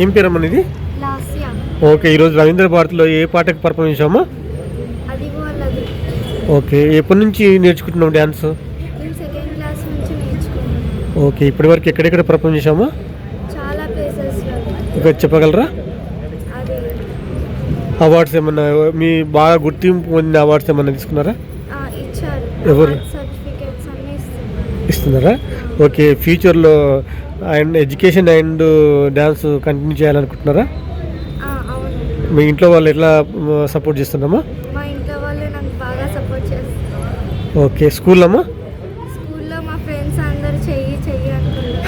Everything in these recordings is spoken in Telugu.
ఏం పేరమ్మా ఇది లాస్యా. ఓకే ఈరోజు రవీంద్ర భారతిలో ఏ పాటకు పర్ఫామ్ చేసామా ఓకే ఎప్పటి నుంచి నేర్చుకుంటున్నాం డ్యాన్స్? ఓకే ఇప్పటి వరకు ఎక్కడెక్కడ పర్ఫామ్ చేసామా ఇంకా చెప్పగలరా? అవార్డ్స్ ఏమన్నా మీ బాగా గుర్తింపు పొందిన అవార్డ్స్ ఏమన్నా తీసుకున్నారా? ఎవరు? ఇస్తున్నారు? ఓకే ఫ్యూచర్లో and education and dance continue చేయాలనుకుంటున్నారా? మీ ఇంట్లో వాళ్ళు ఎట్లా సపోర్ట్ చేస్తున్నామా? ఓకే స్కూల్ అమ్మా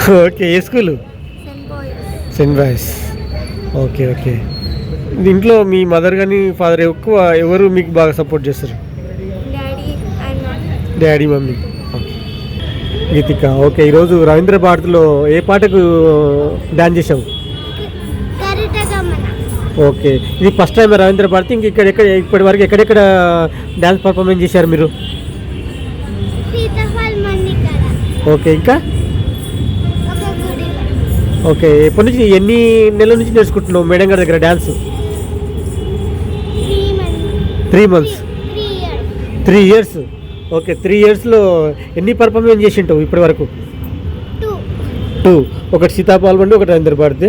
ఓకే ఏ school? Saint boys. Okay okay. ఇంట్లో మీ మదర్ కానీ ఫాదర్ ఎక్కువ ఎవరు మీకు బాగా సపోర్ట్ చేస్తారు? డాడీ మమ్మీ గీతిక ఓకే ఈరోజు రవీంద్ర భారతిలో ఏ పాటకు డాన్స్ చేసావు ఓకే ఇది ఫస్ట్ టైం రవీంద్ర భారతి ఇంక ఇక్కడ ఎక్కడ ఇప్పటి వరకు ఎక్కడెక్కడ డ్యాన్స్ పర్ఫార్మెన్స్ చేశారు మీరు? ఓకే ఇంకా? ఓకే ఎప్పటి నుంచి ఎన్ని నెలల నుంచి నేర్చుకుంటున్నావు మేడం గారి దగ్గర dance three months three years okay three ఇయర్స్లో ఎన్ని పర్ఫార్మెన్స్ చేసింటావు ఇప్పటి వరకు? టూ ఒకటి సీతాపాల్ బండి ఒకటి రవీంద్ర భారతి.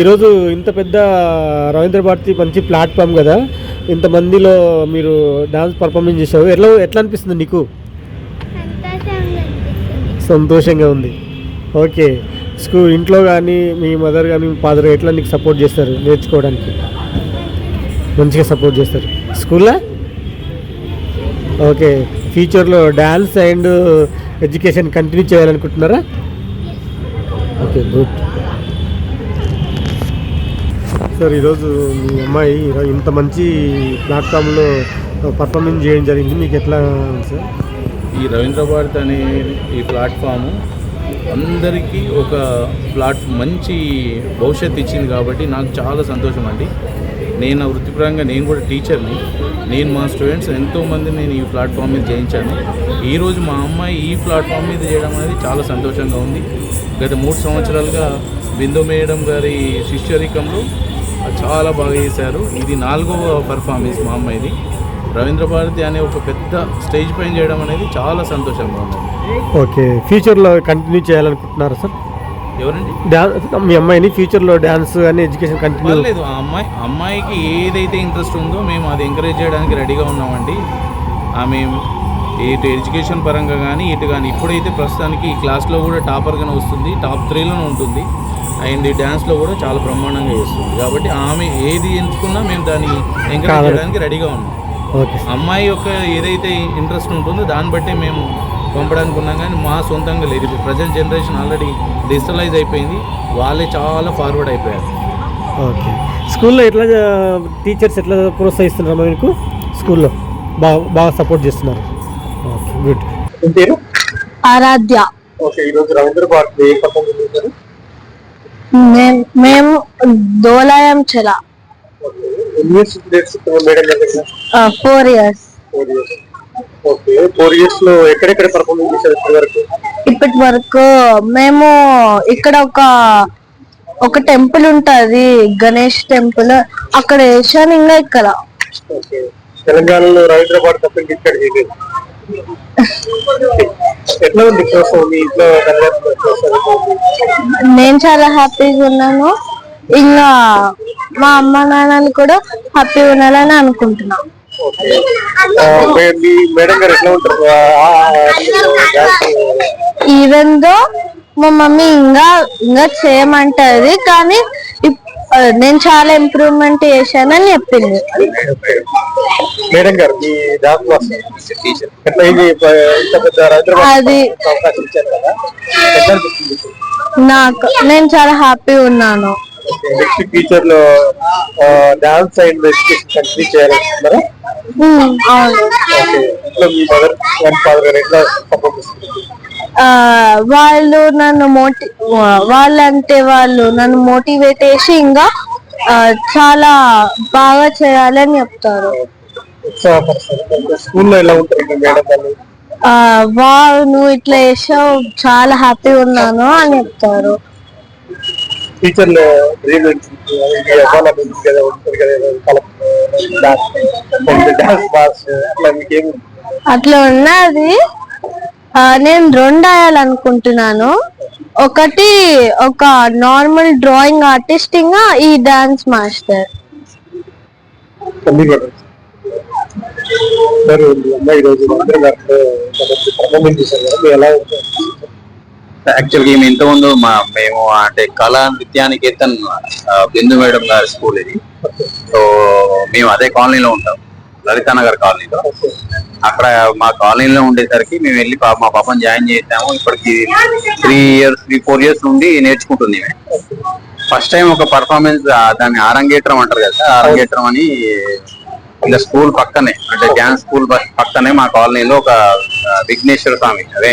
ఈరోజు ఇంత పెద్ద రవీంద్ర భారతి మంచి ప్లాట్ఫామ్ కదా. ఇంతమందిలో మీరు డాన్స్ పర్ఫార్మెన్స్ చేసావు ఎట్లా ఎట్లా అనిపిస్తుంది నీకు? సంతోషంగా సంతోషంగా ఉంది. ఓకే స్కూల్ ఇంట్లో కానీ మీ మదర్ కానీ మీ ఫాదర్ ఎట్లా నీకు సపోర్ట్ చేస్తారు నేర్చుకోవడానికి? మంచిగా సపోర్ట్ చేస్తారు. స్కూల్లో ఓకే. ఫ్యూచర్లో డ్యాన్స్ అండ్ ఎడ్యుకేషన్ కంటిన్యూ చేయాలనుకుంటున్నారా? Okay good. సార్ ఈరోజు మీ అమ్మాయి ఇంత మంచి ప్లాట్ఫామ్లో పర్ఫార్మెన్స్ చేయడం జరిగింది. మీకు ఎట్లా సార్? ఈ రవీంద్ర భారత్ అనే ఈ ప్లాట్ఫాము అందరికీ ఒక ప్లాట్ మంచి భవిష్యత్తు ఇచ్చింది కాబట్టి నాకు చాలా సంతోషం అండి. నేను వృత్తిపరంగా నేను కూడా టీచర్ని నేను మా స్టూడెంట్స్ ఎంతోమంది నేను ఈ ప్లాట్ఫామ్ మీద చేయించాను ఈరోజు మా అమ్మాయి ఈ ప్లాట్ఫామ్ మీద చేయడం అనేది చాలా సంతోషంగా ఉంది. గత మూడు సంవత్సరాలుగా బిందు మేడం గారి శిష్యరికంలో చాలా బాగా చేశారు. ఇది నాలుగవ పర్ఫార్మెన్స్ మా అమ్మాయిది. రవీంద్ర భారతి అనే ఒక పెద్ద స్టేజ్ పైన చేయడం అనేది చాలా సంతోషంగా ఉంది. ఓకే ఫ్యూచర్లో కంటిన్యూ చేయాలనుకుంటున్నారా సార్ ఎవరండి? మీ అమ్మాయిని ఫ్యూచర్లో డ్యాన్స్ కానీ ఎడ్యుకేషన్ కంటిన్యూ పర్లేదు ఆ అమ్మాయి అమ్మాయికి ఏదైతే ఇంట్రెస్ట్ ఉందో మేము అది ఎంకరేజ్ చేయడానికి రెడీగా ఉన్నామండి. ఆమె ఇటు ఎడ్యుకేషన్ పరంగా కానీ ఇటు కానీ ఇప్పుడైతే ప్రస్తుతానికి ఈ క్లాస్లో కూడా టాపర్గానే వస్తుంది టాప్ త్రీలోనే ఉంటుంది. అండ్ ఈ డ్యాన్స్లో కూడా చాలా బ్రహ్మాండంగా చేస్తుంది. కాబట్టి ఆమె ఏది ఎంచుకున్నా మేము దాన్ని ఎంకరేజ్. చేయడానికి రెడీగా ఉన్నాం. అమ్మాయి యొక్క ఏదైతే ఇంట్రెస్ట్ ఉంటుందో దాన్ని బట్టే మేము పంపడానికి ఉన్నాం కానీ మా సొంతంగా లేదు. ఇప్పుడు ప్రజెంట్ జనరేషన్ ఆల్రెడీ డిజిటలైజ్ అయిపోయింది. వాళ్ళే చాలా ఫార్వర్డ్ అయిపోయారు. ఓకే. స్కూల్లో ఎట్లా టీచర్స్ ఎట్లా ప్రోత్సహిస్తున్నారమ్మా మీకు? స్కూల్లో బాగా బాగా సపోర్ట్ చేస్తున్నారు. ఓకే గుడ్ పేరు? ఆరాధ్య. ఓకే ఈరోజు రవీంద్ర భారతి ఏ మేము దోలాయం చెల. Four years four years okay. Four ఇయర్స్లో ఎక్కడెక్కడ పర్ఫార్మెన్స్ చేశారు ఇప్పటి వరకు? ఇప్పటి వరకు మేము ఇక్కడ ఒక ఒక టెంపుల్ ఉంటది గణేష్ టెంపుల్. అక్కడ వేసాను ఇంకా ఇక్కడ. ఓకే. తెలంగాణలో రవీంద్ర భారతి తప్ప ఇక్కడ చేయలేదు ఎట్లా ఉంది ప్రోత్సాహం మీ ఇంట్లో తల్లిదండ్రుల ప్రోత్సాహం ఎట్లా ఉంది? నేను చాలా హ్యాపీగా ఉన్నాను. ఇంకా మా అమ్మ నాన్నలు కూడా హ్యాపీగా ఉండాలని అనుకుంటున్నాను ఈవెన్ దో మా మమ్మీ ఇంకా ఇంకా చేయమంటది కానీ నేను చాలా ఇంప్రూవ్మెంట్ చేశానని చెప్పింది. మేడం గారు మీ అది? నాకు నేను చాలా హ్యాపీ ఉన్నాను. నెక్స్ట్ ఫ్యూచర్లో డాన్స్ అండ్ ఎడ్యుకేషన్ కంటిన్యూ చేయాలనుకుంటున్నారా? వాళ్ళు నన్ను మోటి వాళ్ళంటే వాళ్ళు నన్ను మోటివేట్ చేసి ఇంకా చాలా బాగా చేయాలని చెప్తారు. ఉత్సాహపరుస్తారు స్కూల్లో ఎలా ఉంటారు ఇంకా మేడం వాళ్ళు? ఆ, వా నువ్వు ఇట్లా చేసావు చాలా హ్యాపీగా ఉన్నాను అని చెప్తారు. టీచర్లు డ్రీమ్ అవ్వాలని కదా ఉంటుంది కదా డాన్స్ బాస్ అట్లా మీకేం అట్లా ఉన్నది. నేను రెండు వేయాలనుకుంటున్నాను. ఒకటి ఒక నార్మల్ డ్రాయింగ్ ఆర్టిస్ట్ ఇంకా ఈ డాన్స్ మాస్టర్ ఎలా ఉంటుంది యాక్చువల్గా ఈమె ఇంతకుముందు మా మేము అంటే కళా నృత్యానికేతన్ బిందు మేడం గారి స్కూల్ ఇది. సో మేము అదే కాలనీలో ఉంటాం. లలితా నగర్ కాలనీలో. అక్కడ మా కాలనీలో ఉండేసరికి మేము వెళ్ళి మా పాపని జాయిన్ చేసాము. ఇప్పటికి three years three four years నుండి నేర్చుకుంటుంది ఫస్ట్ టైం ఒక పర్ఫార్మెన్స్ దాన్ని ఆరంగేట్రం అంటారు కదా ఆరంగేట్రం అని ఇలా స్కూల్ పక్కనే అంటే డ్యాన్స్ స్కూల్ పక్కనే మా కాలనీలో ఒక విఘ్నేశ్వర స్వామి అదే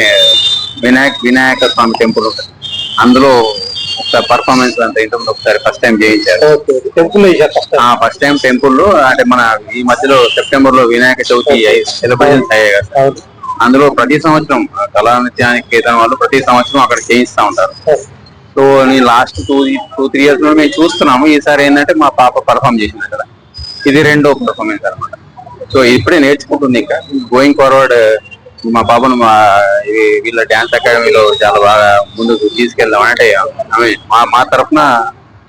వినాయక్ వినాయక స్వామి టెంపుల్ ఉంటుంది. అందులో ఒక పర్ఫార్మెన్స్ అంత ఇంతకుముందు ఒకసారి ఫస్ట్ టైం చేయించారు. టెంపుల్ ఫస్ట్ ఆ ఫస్ట్ టైం టెంపుల్లో అంటే మన ఈ మధ్యలో సెప్టెంబర్లో వినాయక చవితి సెలబ్రేషన్స్ అయ్యాయి కదా. అందులో ప్రతి సంవత్సరం ఆ, కళా నృత్యానికి కేతనం వాళ్ళు ప్రతి సంవత్సరం అక్కడ చేయిస్తా ఉంటారు. సో నేను last two two three years నుండి మేము చూస్తున్నాము. ఈసారి ఏంటంటే మా పాప పర్ఫామ్ చేసింది అక్కడ. ఇది రెండో పర్ఫార్మెన్స్ అనమాట సో ఇప్పుడే నేర్చుకుంటుంది ఇంకా. గోయింగ్ ఫార్వర్డ్ మా పాపను మా వీళ్ళ డ్యాన్స్ అకాడమీలో చాలా బాగా ముందుకు తీసుకెళ్దాం అంటే ఆమె మా మా తరఫున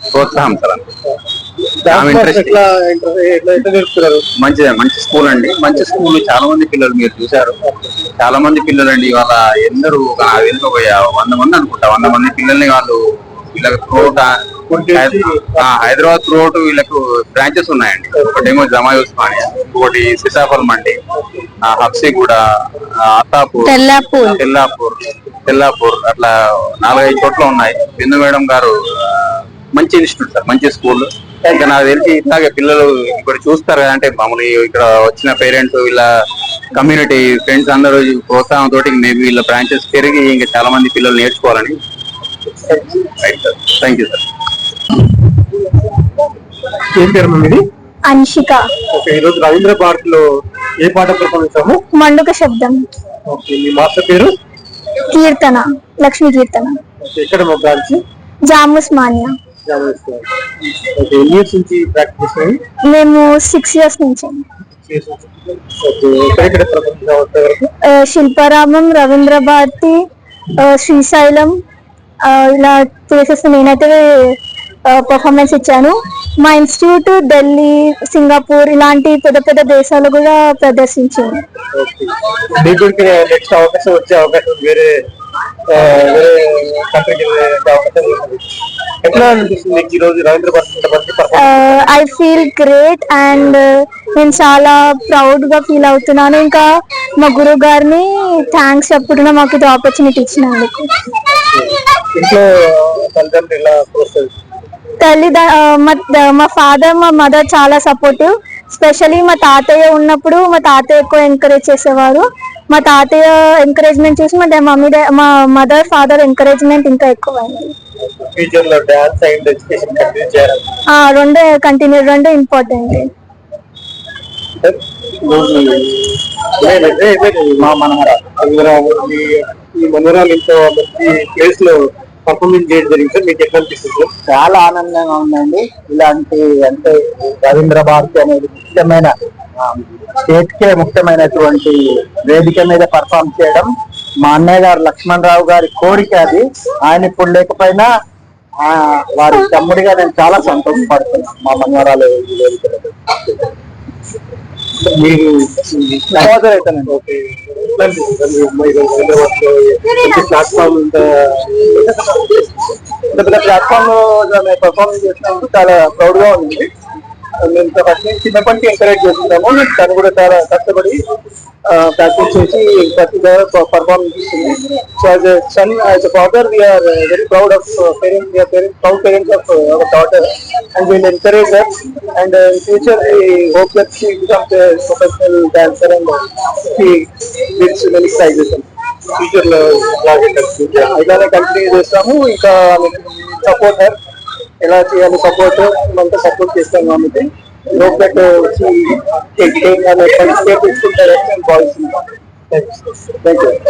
ప్రోత్సాహం సార్ డాన్స్ మంచి మంచి స్కూల్ అండి. మంచి స్కూల్ చాలా మంది పిల్లలు మీరు చూశారు. చాలా మంది పిల్లలు అండి ఇవాళ ఎందరూ ఒక నాకు తెలిసి ఒక యా- వంద మంది అనుకుంటా వంద మంది పిల్లల్ని వాళ్ళు వీళ్ళకి త్రూఅవుట్ హైదరాబాద్ త్రూఅవుట్ వీళ్ళకు బ్రాంచెస్ ఉన్నాయండి. ఒకటేమో జమా ఉస్మానియా ఇంకోటి సీతాఫల్ ఆ, హబ్సిగూడ ఆ, అత్తాపూర్ తెల్లాపూర్. తెల్లాపూర్ తెల్లాపూర్ అట్లా నాలుగైదు చోట్ల ఉన్నాయి. బిందు మేడం గారు మంచి ఇన్స్టిట్యూట్ సార్ మంచి స్కూల్. ఇంకా నాకు తెలిసి ఇట్లాగే పిల్లలు ఇక్కడ చూస్తారు కదా అంటే మామూలు ఇక్కడ వచ్చిన పేరెంట్స్ వీళ్ళ కమ్యూనిటీ ఫ్రెండ్స్ అందరూ ప్రోత్సాహం తోటి మేబీ వీళ్ళ బ్రాంచెస్ పెరిగి ఇంకా చాలా మంది పిల్లలు నేర్చుకోవాలని. Right sir thank you sir ఏం పేరు ఇది అన్షిక ఓకే ఈరోజు రవీంద్ర భారత్లో ఏ పాట చేసాము మండుక శబ్దం. ఓకే మీ మాస్టర్ పేరు? కీర్తన లక్ష్మీ కీర్తన. ఓకే ఎక్కడ మా బ్రాంచ్? జాముస్ మాన్యా. ఓకే ఎన్ని ఇయర్స్ నుంచి ప్రాక్టీస్ మేము సిక్స్ ఇయర్స్ నుంచి. శిల్పారామం రవీంద్ర భారతి శ్రీశైలం ఇలా ప్లేసెస్ నేనైతే పర్ఫార్మెన్స్ ఇచ్చాను. మా ఇన్స్టిట్యూట్ ఢిల్లీ సింగపూర్ ఇలాంటి పెద్ద పెద్ద దేశాలు కూడా ప్రదర్శించింది. ఓకే మీకు నెక్స్ట్ అవకాశం వచ్చే అవకాశం వేరే ఆ, వేరే కంట్రీకి వెళ్ళే అవకాశం ఉంది? ఎట్లా అనిపిస్తుంది మీకు ఈ రోజు రవీంద్ర భారత్ ఇంతమంది performance I feel great and నేను చాలా ప్రౌడ్గా ఫీల్ అవుతున్నాను. ఇంకా మా గురువు గారిని థ్యాంక్స్ చెప్పుకుంటున్నా మాకు ఇది ఆపర్చునిటీ ఇచ్చినందుకు. ఇంట్లో తల్లిదండ్రులు ప్రోత్సహిస్తారు తల్లిద మా మా ఫాదర్ మా మదర్ చాలా సపోర్టివ్ స్పెషలీ మా తాతయ్య ఉన్నప్పుడు మా తాతయ్య ఎక్కువ ఎంకరేజ్ చేసేవారు. మా తాతయ్య ఎంకరేజ్మెంట్ చూసి మా మమ్మీ మా మదర్ ఫాదర్ ఎంకరేజ్మెంట్ ఇంకా ఎక్కువ రెండు కంటిన్యూ రెండు ఇంపార్టెంట్ మా మనవరాలు. ఈ ఇంత మంచి ప్లేస్లో పర్ఫార్మెన్స్ చేయడం జరిగింది సార్. మీకు ఎట్లా అనిపిస్తుంది? చాలా ఆనందంగా ఉందండి. ఇలాంటి అంటే రవీంద్ర భారతి అనేది ముఖ్యమైన స్టేట్ కే ముఖ్యమైనటువంటి వేదిక మీద పర్ఫామ్ చేయడం. మా అన్నయ్య గారు లక్ష్మణ్ రావు గారి కోరిక అది. ఆయన ఇప్పుడు లేకపోయినా ఆ, వారి తమ్ముడిగా నేను చాలా సంతోషపడుతున్నాను మా మనవరాలు వేదికలో. వేదిక మీరు సహోదరు అవుతానండి ఓకే. ఎట్లా అనిపిస్తుంది సార్ మీ అమ్మాయి ఈరోజు హైదరాబాద్లో మంచి ప్లాట్ఫామ్ ఇంత ఇంత పెద్ద ప్లాట్ఫామ్లో మేము పర్ఫార్మెన్స్ చేసినందుకు చాలా ప్రౌడ్గా ఉంది మేము ఫస్ట్ నుంచి చిన్నప్పటి నుంచి ఎంకరేజ్ చేస్తున్నాము. తను కూడా చాలా కష్టపడి ప్రాక్టీస్ చేసి ప్రతి పర్ఫార్మెన్స్ ఇస్తుంది so as son as father we are very proud of parents we are parent proud parents of our daughter and we'll encourage their and in future I hope that she becomes professional dancer and she wins many prizes ఫ్యూచర్లో ఇలాగే కంటిన్యూ ఇలానే కంటిన్యూ చేస్తాము ఇంకా సపోర్ట్ ఎలా చేయాలి సపోర్ట్ ఇదంతా సపోర్ట్ చేస్తాం కాబట్టి లోక్ దట్ వచ్చి స్టేట్ నేను భావిస్తున్నాను థ్యాంక్ యూ